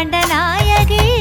அகிலாண்ட நாயகி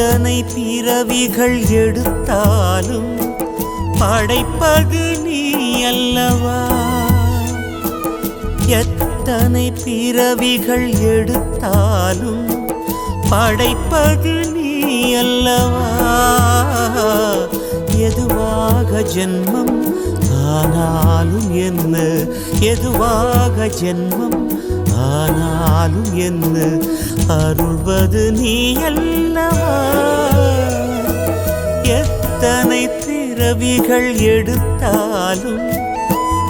எத்தனை பிறவிகள் எடுத்தாலும் படைப்பது நீ அல்லவா? எத்தனை பிறவிகள் எடுத்தாலும் படைப்பது நீ அல்லவா? எதுவாக ஜென்மம் ஆனாலும் என்ன? எதுவாக ஜென்மம் ஆனாலும் என்ன அருள்வது நீ அல்லவா? எத்தனை பிறவிகள் எடுத்தாலும்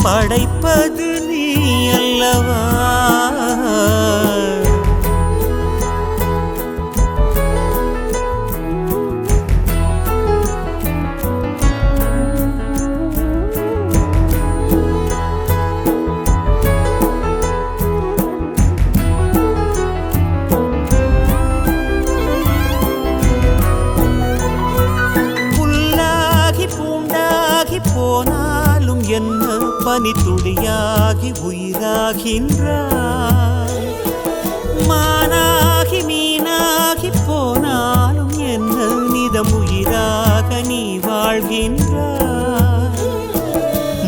படைப்பது நீ அல்லவா? பனித்துளியாகி உயிராகின்றாய். மானாகி மீனாகி போனாலும் என்ன நிதம் உயிராக நீ வாழ்கின்றாய்.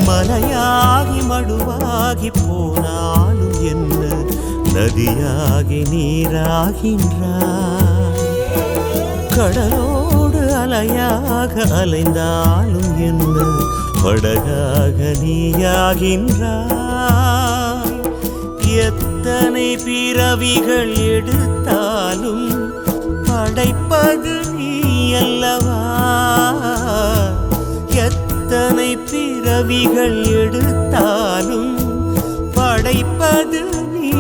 மலையாகி மடுவாகி போனாலும் என்ன நதியாகி நீராகின்றாய். கடலோடு அலையாக அலைந்தாலும் என்ன படகாக நீயாகின்றாய். எத்தனை பிறவிகள் எடுத்தாலும் படைப்பது நீ அல்லவா? எத்தனை பிறவிகள் எடுத்தாலும் படைப்பது நீ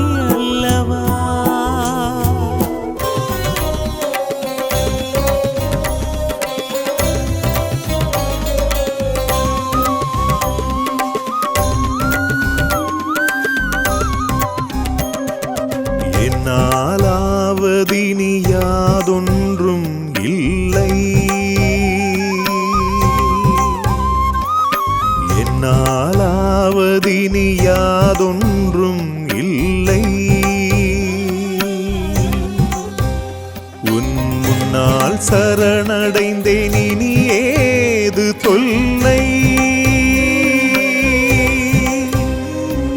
நாளாவதினி யாதொன்றும் இல்லை. உன் முன்னால் சரணடைந்தேன் இனி ஏது தொல்லை?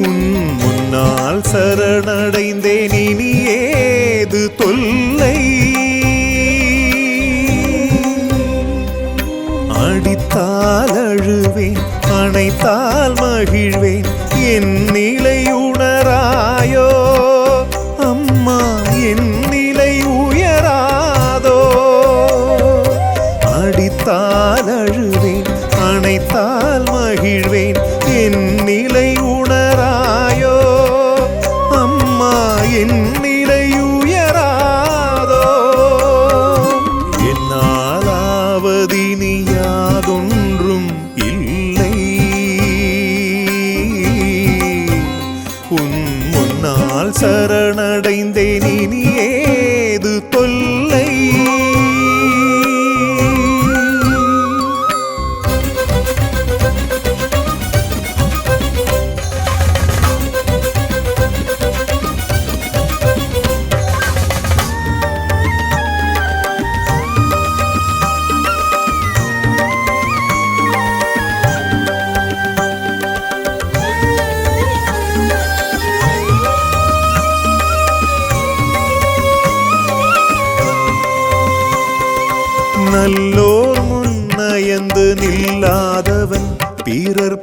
உன் முன்னால் சரணடைந்தேன் இனி ஏது தொல்லை? அடித்தால் அழுவேன் அணைத்தால் மகிழ்வேன். என் நிலையும் முன்னால்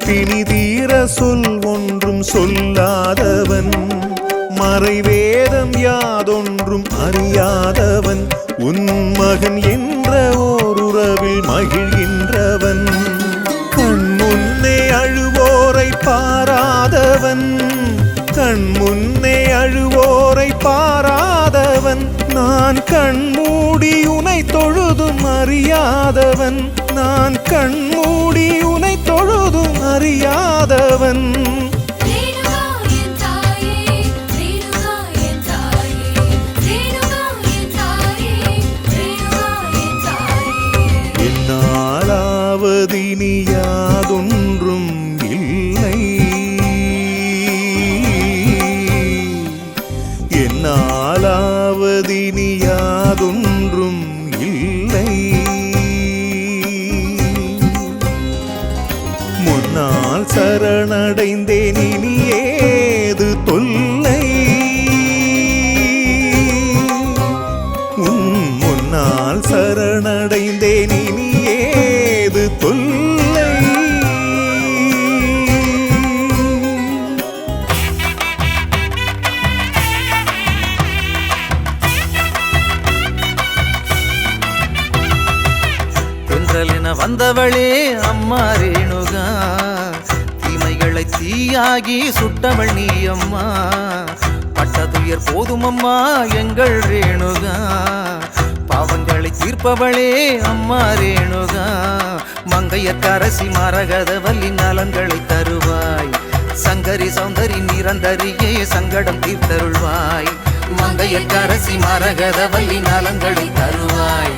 பிணி தீர சொல் ஒன்றும் சொல்லாதவன். மறைவேதம் யாதொன்றும் அறியாதவன். உன் மகன் என்ற ஓருறவில் மகிழ்கின்றவன். கண் முன்னே அழுவோரை பாராதவன். கண் முன்னே அழுவோரை பாராதவன். நான் கண் மூடி உனை தொழுதும் அறியாதவன். நான் கண் மூடி உனை தொழுதும் அடைந்தேன் இனி ஏது தொல்லை. உன் முன்னால் சரண அம்மா எங்கள் ரேணுகா பாவங்களை தீர்ப்பவளே அம்மா ரேணுகா. மங்கையற்கரசி மரகதவல்லி நலன்களை தருவாய். சங்கரி சௌந்தரி நிரந்தரியே சங்கடம் தீர்த்தருள்வாய். மங்கையற்கரசி மரகதவல்லி நலன்களை தருவாய்.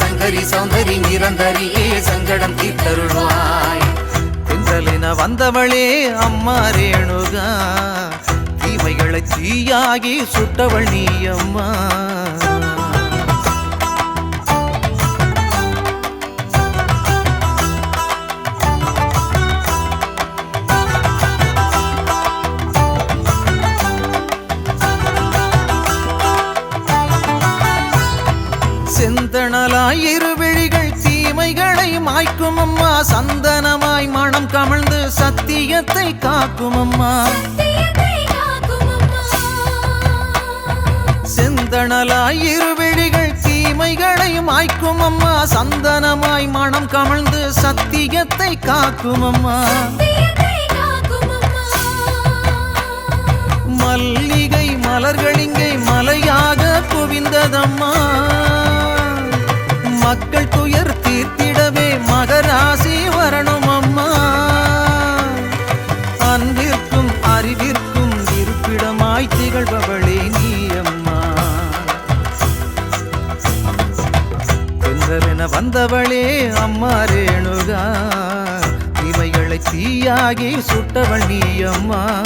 சங்கரி சௌந்தரி நிரந்தரியே சங்கடம் தீர்த்தருள்வாய். தென்றலென வந்தவளே அம்மா ரேணுகா. தீமைகளை தீயாகி சுட்டவள் நீ அம்மா. செந்தணலாய் இருவிழிகள் தீமைகளை மாய்க்கும் அம்மா. சந்தனமாய் மனம் கமழ்ந்து சத்தியத்தை காக்கும் அம்மா. செந்தணலாய் இருவிழிகள் தீமைகளை மாய்க்கும் அம்மா. சந்தனமாய் மனம் கமழ்ந்து சத்தியத்தை காக்கும் அம்மா. சத்தியத்தை காக்கும் அம்மா மல்லிகை மலர்கள் இங்கே மலையாக குவிந்ததம்மா. மக்கள் துயர் தீர்த்திடவே மகராசி வரணும் அம்மா. அன்பிற்கும் அறிவிற்கும் இருப்பிடமாய் திகழ்பவளே வந்தவளே அம்மா ரேணுகா. இவைகளை தீயாகி சுட்டவள் நீ அம்மா.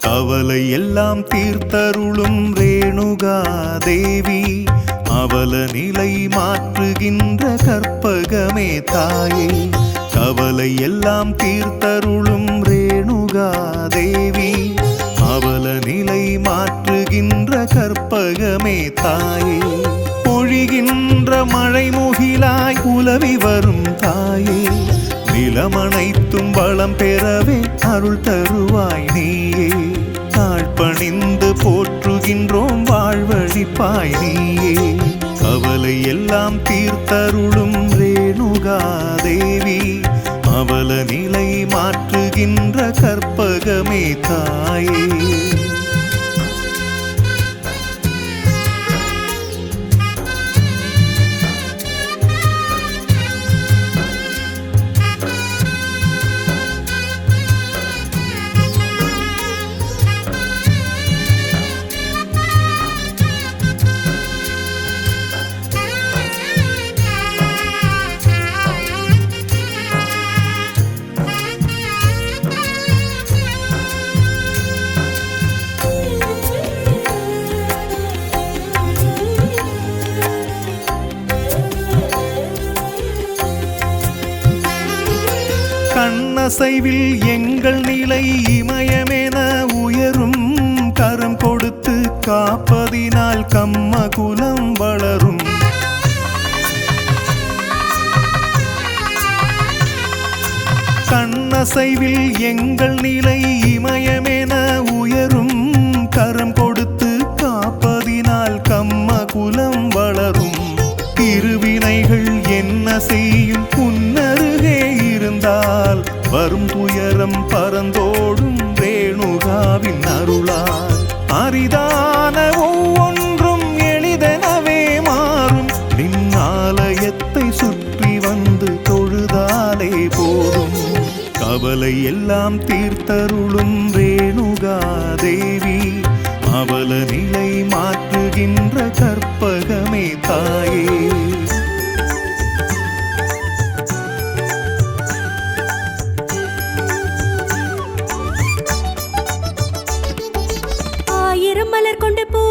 கவலை எல்லாம் தீர்த்தருளும் ரேணுகா தேவி. அவல நிலை மாற்றுகின்ற கற்பகமே தாயே. கவலை எல்லாம் தீர்த்தருளும் ரேணுகா தேவி. அவல நிலை மாற்றுகின்ற கற்பகமே தாயே. பொழிகின்ற மழை முகிலாய் உலவி வரும் தாயே. நிலமனைத்தும் வளம் பெறவே அருள் தருவாய் நீயே. தாழ்பணிந்து போற்றுகின்றோம் வாழ்வழிப்பாய் நீயே. கவலை எல்லாம் தீர்த்தருளும் அவல மாற்றுகின்ற கற்பகமே தாயே. அசைவில் எங்கள் நிலை இமயமென உயரும் கரம் கொடுத்து காப்பதினால் கம்மகுலம் வளரும். கண்ணசைவில் எங்கள் நிலை இமயமென உயரும் கரம் கொடுத்து காப்பதினால் கம்மகுலம் வளரும். திருவினைகள் என்ன செய்யும்? புன்னருகே இருந்தால் வரும் துயரம் பறந்தோடும் வேணுகாவின் அருளால். அரிதான ஒவ்வொன்றும் எளிதெனவே மாறும். நின் ஆலயத்தை சுற்றி வந்து தொழுதாலே போதும். கவலை எல்லாம் தீர்த்தருளும் மலர் கொண்டு பூ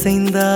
மலர்